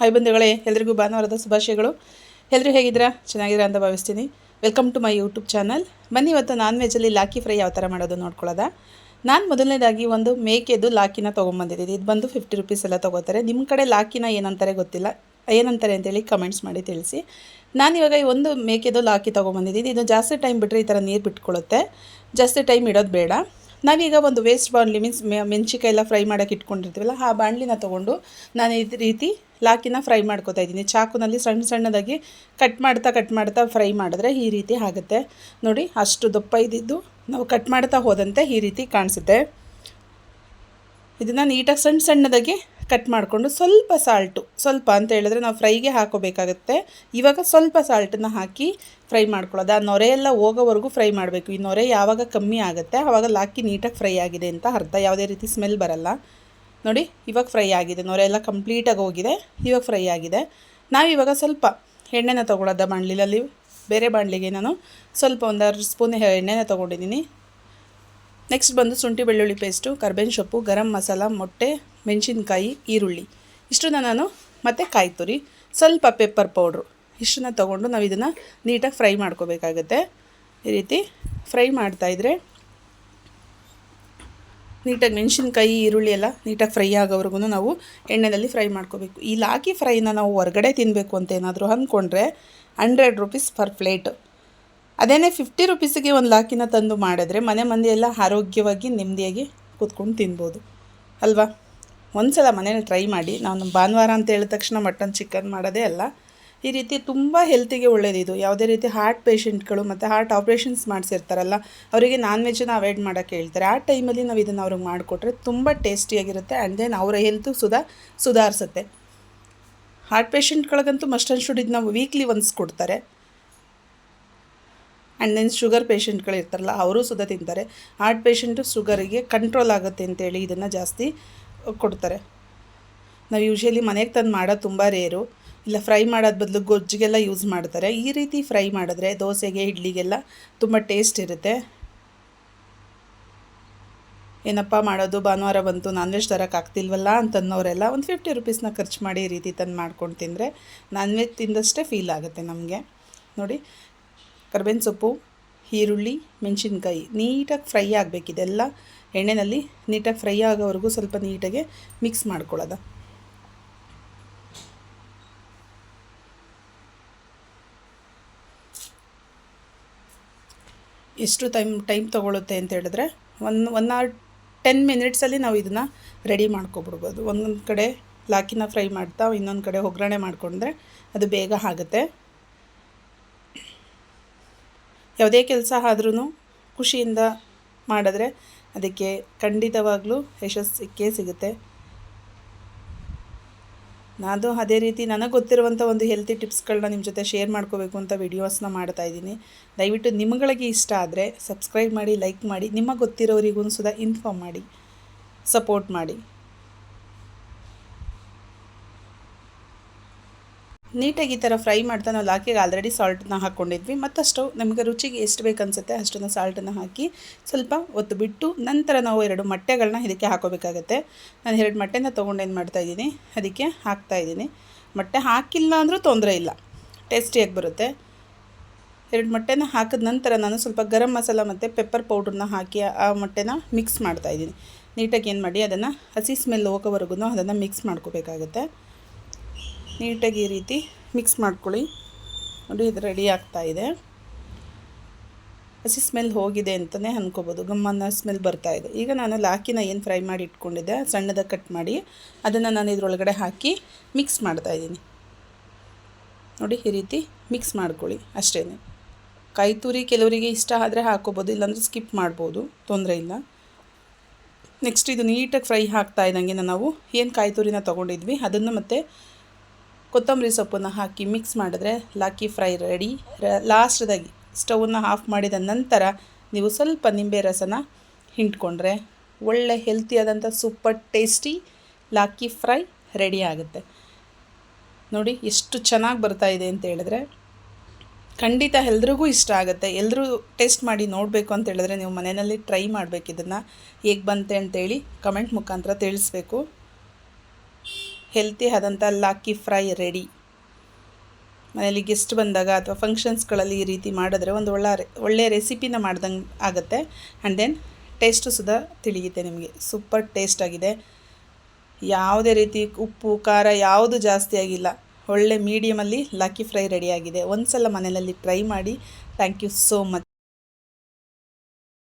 Hi ಬಂಧುಗಳೇ, ಎಲ್ರಿಗೂ ಭಾನುವಾರದ ಶುಭಾಶಯಗಳು. ಎಲ್ಲರೂ ಹೇಗಿದ್ದೀರಾ? ಚೆನ್ನಾಗಿದ್ರ ಅಂತ ಭಾವಿಸ್ತೀನಿ. Welcome to my YouTube channel ಬನ್ನಿ, ಇವತ್ತು ನಾನ್ ವೆಜ್ಜಲ್ಲಿ ಲಾಕಿ ಫ್ರೈ ಯಾವ ಥರ ಮಾಡೋದು ನೋಡ್ಕೊಳ್ಳೋದ? ನಾನು ಮೊದಲನೇದಾಗಿ ಒಂದು ಮೇಕೆದು ಲಾಕಿನ ತೊಗೊಂಬಂದಿದ್ದೀನಿ. ಇದು ಬಂದು ಫಿಫ್ಟಿ ರುಪೀಸ್ ಎಲ್ಲ ತೊಗೋತಾರೆ. ನಿಮ್ಮ ಕಡೆ ಲಾಕಿನ ಏನಂತಾರೆ ಗೊತ್ತಿಲ್ಲ. ಏನಂತಾರೆ ಅಂತೇಳಿ ಕಮೆಂಟ್ಸ್ ಮಾಡಿ ತಿಳಿಸಿ. ನಾನಿವಾಗ ಈ ಒಂದು ಮೇಕೆದು ಲಾಕಿ ತೊಗೊಂಬಂದಿದ್ದೀನಿ. ಇದು ಜಾಸ್ತಿ ಟೈಮ್ ಬಿಟ್ಟರೆ ಈ ಥರ ನೀರು ಬಿಟ್ಕೊಳ್ಳುತ್ತೆ ಜಾಸ್ತಿ ಟೈಮ್ ಇಡೋದು ಬೇಡ. ನಾವೀಗ ಒಂದು ವೇಸ್ಟ್ ಬಾಣಲಿ ಮೀನ್ಸ್ ಮೆಣಸಿಕಾಯಿ ಎಲ್ಲ ಫ್ರೈ ಮಾಡೋಕೆ ಇಟ್ಕೊಂಡಿರ್ತೀವಲ್ಲ, ಆ ಬಾಣಲಿನ ತೊಗೊಂಡು ನಾನು ಈ ರೀತಿ ಲಾಕಿನ ಫ್ರೈ ಮಾಡ್ಕೋತಾ ಇದ್ದೀನಿ. ಚಾಕುನಲ್ಲಿ ಸಣ್ಣ ಸಣ್ಣದಾಗಿ ಕಟ್ ಮಾಡ್ತಾ ಕಟ್ ಮಾಡ್ತಾ ಫ್ರೈ ಮಾಡಿದ್ರೆ ಈ ರೀತಿ ಆಗುತ್ತೆ. ನೋಡಿ, ಅಷ್ಟು ದಪ್ಪ ಇದ್ದಿದ್ದು ನಾವು ಕಟ್ ಮಾಡ್ತಾ ಹೋದಂತೆ ಈ ರೀತಿ ಕಾಣಿಸುತ್ತೆ. ಇದನ್ನು ನೀಟಾಗಿ ಸಣ್ಣ ಸಣ್ಣದಾಗಿ ಕಟ್ ಮಾಡಿಕೊಂಡು ಸ್ವಲ್ಪ ಸಾಲ್ಟು ಸ್ವಲ್ಪ ಅಂತ ಹೇಳಿದ್ರೆ ನಾವು ಫ್ರೈಗೆ ಹಾಕೋಬೇಕಾಗುತ್ತೆ. ಇವಾಗ ಸ್ವಲ್ಪ ಸಾಲ್ಟನ್ನ ಹಾಕಿ ಫ್ರೈ ಮಾಡ್ಕೊಳ್ಳೋದು. ಆ ನೊರೆ ಎಲ್ಲ ಹೋಗೋವರೆಗೂ ಫ್ರೈ ಮಾಡಬೇಕು. ಈ ನೊರೆ ಯಾವಾಗ ಕಮ್ಮಿ ಆಗುತ್ತೆ ಆವಾಗ ಲಾಕಿ ನೀಟಾಗಿ ಫ್ರೈ ಆಗಿದೆ ಅಂತ ಅರ್ಥ. ಯಾವುದೇ ರೀತಿ ಸ್ಮೆಲ್ ಬರಲ್ಲ. ನೋಡಿ, ಇವಾಗ ಫ್ರೈ ಆಗಿದೆ. ನೊರೆ ಎಲ್ಲ ಕಂಪ್ಲೀಟಾಗಿ ಹೋಗಿದೆ. ಇವಾಗ ಫ್ರೈ ಆಗಿದೆ. ನಾವಿವಾಗ ಸ್ವಲ್ಪ ಎಣ್ಣೆನ ತೊಗೊಳೋದ ಬಾಣಲಿಲಲ್ಲಿ ಬೇರೆ ಬಾಣಲಿಗೆ ನಾನು ಸ್ವಲ್ಪ ಒಂದು ಸ್ಪೂನ್ ಎಣ್ಣೆನ ತೊಗೊಂಡಿದ್ದೀನಿ. ನೆಕ್ಸ್ಟ್ ಬಂದು ಶುಂಠಿ ಬೆಳ್ಳುಳ್ಳಿ ಪೇಸ್ಟು ಕರ್ಬೇವಿನ ಸೊಪ್ಪು, ಗರಂ ಮಸಾಲ, ಮೊಟ್ಟೆ, ಮೆಣಸಿನ್ಕಾಯಿ, ಈರುಳ್ಳಿ. ಇಷ್ಟನ್ನ ನಾನು ಮತ್ತು ಕಾಯಿ ತುರಿ ಸ್ವಲ್ಪ ಪೆಪ್ಪರ್ ಪೌಡ್ರು ಇಷ್ಟನ್ನ ತೊಗೊಂಡು ನಾವು ಇದನ್ನು ನೀಟಾಗಿ ಫ್ರೈ ಮಾಡ್ಕೋಬೇಕಾಗತ್ತೆ. ಈ ರೀತಿ ಫ್ರೈ ಮಾಡ್ತಾಯಿದ್ರೆ ನೀಟಾಗಿ ಮೆಣಸಿನ್ಕಾಯಿ, ಈರುಳ್ಳಿ ಎಲ್ಲ ನೀಟಾಗಿ ಫ್ರೈ ಆಗೋವರೆಗೂ ನಾವು ಎಣ್ಣೆಯಲ್ಲಿ ಫ್ರೈ ಮಾಡ್ಕೋಬೇಕು. ಈ ಲಾಕಿ ಫ್ರೈನ ನಾವು ಹೊರಗಡೆ ತಿನ್ನಬೇಕು ಅಂತ ಏನಾದರೂ ಅಂದ್ಕೊಂಡ್ರೆ ಹಂಡ್ರೆಡ್ ರುಪೀಸ್ ಪರ್ ಪ್ಲೇಟ್ ಅದೇನೇ ಫಿಫ್ಟಿ ರುಪೀಸಿಗೆ ಒಂದು ಲಾಕಿನ ತಂದು ಮಾಡಿದ್ರೆ ಮನೆ ಮಂದಿಯೆಲ್ಲ ಆರೋಗ್ಯವಾಗಿ ನೆಮ್ಮದಿಯಾಗಿ ಕೂತ್ಕೊಂಡು ತಿನ್ಬೋದು. ಅಲ್ವಾ? ಒಂದು ಸಲ ಮನೇಲಿ ಟ್ರೈ ಮಾಡಿ. ನಾನು ಭಾನುವಾರ ಅಂತ ಹೇಳಿದ ತಕ್ಷಣ ಮಟನ್ ಚಿಕನ್ ಮಾಡೋದೇ ಅಲ್ಲ. ಈ ರೀತಿ ತುಂಬ ಹೆಲ್ತಿಗೆ ಒಳ್ಳೆಯದಿದು ಯಾವುದೇ ರೀತಿ ಹಾರ್ಟ್ ಪೇಷಂಟ್ಗಳು ಮತ್ತು ಹಾರ್ಟ್ ಆಪ್ರೇಷನ್ಸ್ ಮಾಡಿಸಿರ್ತಾರಲ್ಲ, ಅವರಿಗೆ ನಾನ್ ವೆಜ್ನ ಅವಾಯ್ಡ್ ಮಾಡೋಕ್ಕೆ ಹೇಳ್ತಾರೆ. ಆ ಟೈಮಲ್ಲಿ ನಾವು ಇದನ್ನು ಅವ್ರಿಗೆ ಮಾಡಿಕೊಟ್ರೆ ತುಂಬ ಟೇಸ್ಟಿಯಾಗಿರುತ್ತೆ ಆ್ಯಂಡ್ ದೆನ್ ಅವರ ಹೆಲ್ತು ಸುಧಾ ಸುಧಾರಿಸುತ್ತೆ. ಹಾರ್ಟ್ ಪೇಷಂಟ್ಗಳಿಗಂತೂ ಮಸ್ಟ್ ಶುಡ್ ಇದು ನಾವು ವೀಕ್ಲಿ ಒನ್ಸ್ ಕೊಡ್ತಾರೆ. ಆ್ಯಂಡ್ ದೆನ್ ಶುಗರ್ ಪೇಷೆಂಟ್ಗಳು ಇರ್ತಾರಲ್ಲ, ಅವರು ಸುದ ತಿಂತಾರೆ. ಹಾರ್ಟ್ ಪೇಷೆಂಟು ಶುಗರಿಗೆ ಕಂಟ್ರೋಲ್ ಆಗುತ್ತೆ ಅಂತೇಳಿ ಇದನ್ನು ಜಾಸ್ತಿ ಕೊಡ್ತಾರೆ. ನಾವು ಯೂಶ್ವಲಿ ಮನೆಗೆ ತಂದು ಮಾಡೋದು ತುಂಬ ರೇರು ಇಲ್ಲ ಫ್ರೈ ಮಾಡೋದು ಬದಲು ಗೊಜ್ಜಿಗೆಲ್ಲ ಯೂಸ್ ಮಾಡ್ತಾರೆ. ಈ ರೀತಿ ಫ್ರೈ ಮಾಡಿದ್ರೆ ದೋಸೆಗೆ, ಇಡ್ಲಿಗೆಲ್ಲ ತುಂಬ ಟೇಸ್ಟ್ ಇರುತ್ತೆ. ಏನಪ್ಪ ಮಾಡೋದು, ಭಾನುವಾರ ಬಂತು ನಾನ್ ವೆಜ್ ತರಕ್ಕೆ ಆಗ್ತಿಲ್ವಲ್ಲ ಅಂತನ್ನೋರೆಲ್ಲ ಒಂದು ಫಿಫ್ಟಿ ರುಪೀಸ್ನ ಖರ್ಚು ಮಾಡಿ ಈ ರೀತಿ ತಂದು ಮಾಡ್ಕೊಂಡು ತಿಂದರೆ ನಾನ್ ವೆಜ್ ತಿಂದಷ್ಟೇ ಫೀಲ್ ಆಗುತ್ತೆ ನಮಗೆ. ನೋಡಿ ಕರ್ಬೇವಿನ ಸೊಪ್ಪು, ಈರುಳ್ಳಿ, ಮೆಣಸಿನ್ಕಾಯಿ ನೀಟಾಗಿ ಫ್ರೈ ಆಗಬೇಕು ಇದೆಲ್ಲ. ಎಣ್ಣೆಯಲ್ಲಿ ನೀಟಾಗಿ ಫ್ರೈ ಆಗೋವರೆಗೂ ಸ್ವಲ್ಪ ನೀಟಾಗಿ ಮಿಕ್ಸ್ ಮಾಡ್ಕೊಳ್ಳೋದ. ಎಷ್ಟು ಟೈಮ್ ಟೈಮ್ ತೊಗೊಳುತ್ತೆ ಅಂತ ಹೇಳಿದ್ರೆ ಒನ್ ಒನ್ ಆರ್ ಟೆನ್ ಮಿನಿಟ್ಸಲ್ಲಿ ನಾವು ಇದನ್ನು ರೆಡಿ ಮಾಡ್ಕೊಬಿಡ್ಬೋದು. ಒಂದೊಂದು ಕಡೆ ಲಾಕಿನ ಫ್ರೈ ಮಾಡ್ತಾ ಇನ್ನೊಂದು ಕಡೆ ಒಗ್ಗರಣೆ ಮಾಡಿಕೊಂಡ್ರೆ ಅದು ಬೇಗ ಆಗುತ್ತೆ. ಯಾವುದೇ ಕೆಲಸ ಆದ್ರೂ ಖುಷಿಯಿಂದ ಮಾಡಿದ್ರೆ ಅದಕ್ಕೆ ಖಂಡಿತವಾಗಲೂ ಯಶಸ್ಸು ಸಿಗುತ್ತೆ. ನಾನು ಅದೇ ರೀತಿ ನನಗೆ ಗೊತ್ತಿರುವಂಥ ಒಂದು ಹೆಲ್ತಿ ಟಿಪ್ಸ್ಗಳನ್ನ ನಿಮ್ಮ ಜೊತೆ ಶೇರ್ ಮಾಡ್ಕೋಬೇಕು ಅಂತ ವಿಡಿಯೋಸ್ನ ಮಾಡ್ತಾ ಇದ್ದೀನಿ. ದಯವಿಟ್ಟು ನಿಮ್ಗಳಿಗೆ ಇಷ್ಟ ಆದರೆ ಸಬ್ಸ್ಕ್ರೈಬ್ ಮಾಡಿ ಲೈಕ್ ಮಾಡಿ, ನಿಮಗೆ ಗೊತ್ತಿರೋರಿಗೂ ಸುದಾ ಇನ್ಫಾರ್ಮ್ ಮಾಡಿ ಸಪೋರ್ಟ್ ಮಾಡಿ. ನೀಟಾಗಿ ಈ ಥರ ಫ್ರೈ ಮಾಡ್ತಾ ನಾವು ಲಾಕಿಗೆ ಆಲ್ರೆಡಿ ಸಾಲ್ಟನ್ನ ಹಾಕ್ಕೊಂಡಿದ್ವಿ. ಮತ್ತಷ್ಟು ನಮಗೆ ರುಚಿಗೆ ಎಷ್ಟು ಬೇಕು ಅನಿಸುತ್ತೆ ಅಷ್ಟನ್ನು ಸಾಲ್ಟನ್ನು ಹಾಕಿ ಸ್ವಲ್ಪ ಒತ್ತು ಬಿಟ್ಟು ನಂತರ ನಾವು ಎರಡು ಮೊಟ್ಟೆಗಳನ್ನ ಇದಕ್ಕೆ ಹಾಕೋಬೇಕಾಗತ್ತೆ. ನಾನು ಎರಡು ಮೊಟ್ಟೆನ ತೊಗೊಂಡು ಏನು ಮಾಡ್ತಾಯಿದ್ದೀನಿ ಅದಕ್ಕೆ ಹಾಕ್ತಾಯಿದ್ದೀನಿ ಮೊಟ್ಟೆ ಹಾಕಿಲ್ಲ ಅಂದರೂ ತೊಂದರೆ ಇಲ್ಲ. ಟೇಸ್ಟಿಯಾಗಿ ಬರುತ್ತೆ. ಎರಡು ಮೊಟ್ಟೆನ ಹಾಕಿದ ನಂತರ ನಾನು ಸ್ವಲ್ಪ ಗರಂ ಮಸಾಲ ಮತ್ತು ಪೆಪ್ಪರ್ ಪೌಡ್ರನ್ನ ಹಾಕಿ ಆ ಮೊಟ್ಟೆನ ಮಿಕ್ಸ್ ಮಾಡ್ತಾಯಿದ್ದೀನಿ ನೀಟಾಗಿ ಏನು ಮಾಡಿ ಅದನ್ನು ಹಸಿ ಸ್ಮೆಲ್ ಹೋಗೋವರೆಗೂ ಅದನ್ನು ಮಿಕ್ಸ್ ಮಾಡ್ಕೋಬೇಕಾಗತ್ತೆ. ನೀಟಾಗಿ ಈ ರೀತಿ ಮಿಕ್ಸ್ ಮಾಡ್ಕೊಳ್ಳಿ. ನೋಡಿ, ಇದು ರೆಡಿ ಆಗ್ತಾ ಇದೆ. ಹಸಿ ಸ್ಮೆಲ್ ಹೋಗಿದೆ ಅಂತಲೇ ಅಂದ್ಕೋಬೋದು ಗಮ್ಮನ ಸ್ಮೆಲ್ ಬರ್ತಾ ಇದೆ. ಈಗ ನಾನು ಲಾಕಿನ ಏನು ಫ್ರೈ ಮಾಡಿ ಇಟ್ಕೊಂಡಿದ್ದೆ ಸಣ್ಣದಾಗಿ ಕಟ್ ಮಾಡಿ, ಅದನ್ನು ನಾನು ಇದರೊಳಗಡೆ ಹಾಕಿ ಮಿಕ್ಸ್ ಮಾಡ್ತಾಯಿದ್ದೀನಿ ನೋಡಿ, ಈ ರೀತಿ ಮಿಕ್ಸ್ ಮಾಡ್ಕೊಳ್ಳಿ ಅಷ್ಟೇ ಕಾಯಿ ತುರಿ ಕೆಲವರಿಗೆ ಇಷ್ಟ ಆದರೆ ಹಾಕೋಬೋದು, ಇಲ್ಲಾಂದರೆ ಸ್ಕಿಪ್ ಮಾಡ್ಬೋದು, ತೊಂದರೆ ಇಲ್ಲ. ನೆಕ್ಸ್ಟ್ ಇದು ನೀಟಾಗಿ ಫ್ರೈ ಹಾಕ್ತಾ ಇದ್ದಂಗೆ ನಾವು ಏನು ಕಾಯಿ ತುರಿನ ತೊಗೊಂಡಿದ್ವಿ, ಅದನ್ನು ಮತ್ತು ಕೊತ್ತಂಬರಿ ಸೊಪ್ಪನ್ನು ಹಾಕಿ ಮಿಕ್ಸ್ ಮಾಡಿದ್ರೆ ಲಾಕಿ ಫ್ರೈ ರೆಡಿ. ಲಾಸ್ಟ್ದಾಗಿ ಸ್ಟವನ್ನು ಆಫ್ ಮಾಡಿದ ನಂತರ ನೀವು ಸ್ವಲ್ಪ ನಿಂಬೆ ರಸನ ಹಿಂಡ್ಕೊಂಡ್ರೆ ಒಳ್ಳೆ ಹೆಲ್ತಿಯಾದಂಥ ಸೂಪರ್ ಟೇಸ್ಟಿ ಲಾಕಿ ಫ್ರೈ ರೆಡಿ ಆಗುತ್ತೆ. ನೋಡಿ ಎಷ್ಟು ಚೆನ್ನಾಗಿ ಬರ್ತಾ ಇದೆ ಅಂತ ಹೇಳಿದ್ರೆ ಖಂಡಿತ ಎಲ್ರಿಗೂ ಇಷ್ಟ ಆಗುತ್ತೆ. ಎಲ್ಲರೂ ಟೇಸ್ಟ್ ಮಾಡಿ ನೋಡಬೇಕು ಅಂತ ಹೇಳಿದ್ರೆ ನೀವು ಮನೆಯಲ್ಲಿ ಟ್ರೈ ಮಾಡಬೇಕು ಇದನ್ನು. ಹೇಗೆ ಬಂತೆ ಅಂತೇಳಿ ಕಮೆಂಟ್ ಮುಖಾಂತರ ತಿಳಿಸ್ಬೇಕು. ಹೆಲ್ತಿ ಆದಂಥ ಲಾಕಿ ಫ್ರೈ ರೆಡಿ ಮನೇಲಿ ಗೆಸ್ಟ್ ಬಂದಾಗ ಅಥವಾ ಫಂಕ್ಷನ್ಸ್ಗಳಲ್ಲಿ ಈ ರೀತಿ ಮಾಡಿದ್ರೆ ಒಂದು ಒಳ್ಳೆ ಒಳ್ಳೆ ರೆಸಿಪಿನ ಮಾಡ್ದಂಗೆ ಆಗುತ್ತೆ. ಆ್ಯಂಡ್ ದೆನ್ ಟೇಸ್ಟು ಸುದ ತಿಳಿಯುತ್ತೆ ನಿಮಗೆ. ಸೂಪರ್ ಟೇಸ್ಟ್ ಆಗಿದೆ. ಯಾವುದೇ ರೀತಿ ಉಪ್ಪು, ಖಾರ ಯಾವುದು ಜಾಸ್ತಿ ಆಗಿಲ್ಲ. ಒಳ್ಳೆ ಮೀಡಿಯಮಲ್ಲಿ ಲಾಕಿ ಫ್ರೈ ರೆಡಿಯಾಗಿದೆ ಒಂದು ಸಲ ಮನೆಯಲ್ಲಿ ಟ್ರೈ ಮಾಡಿ. Thank you so much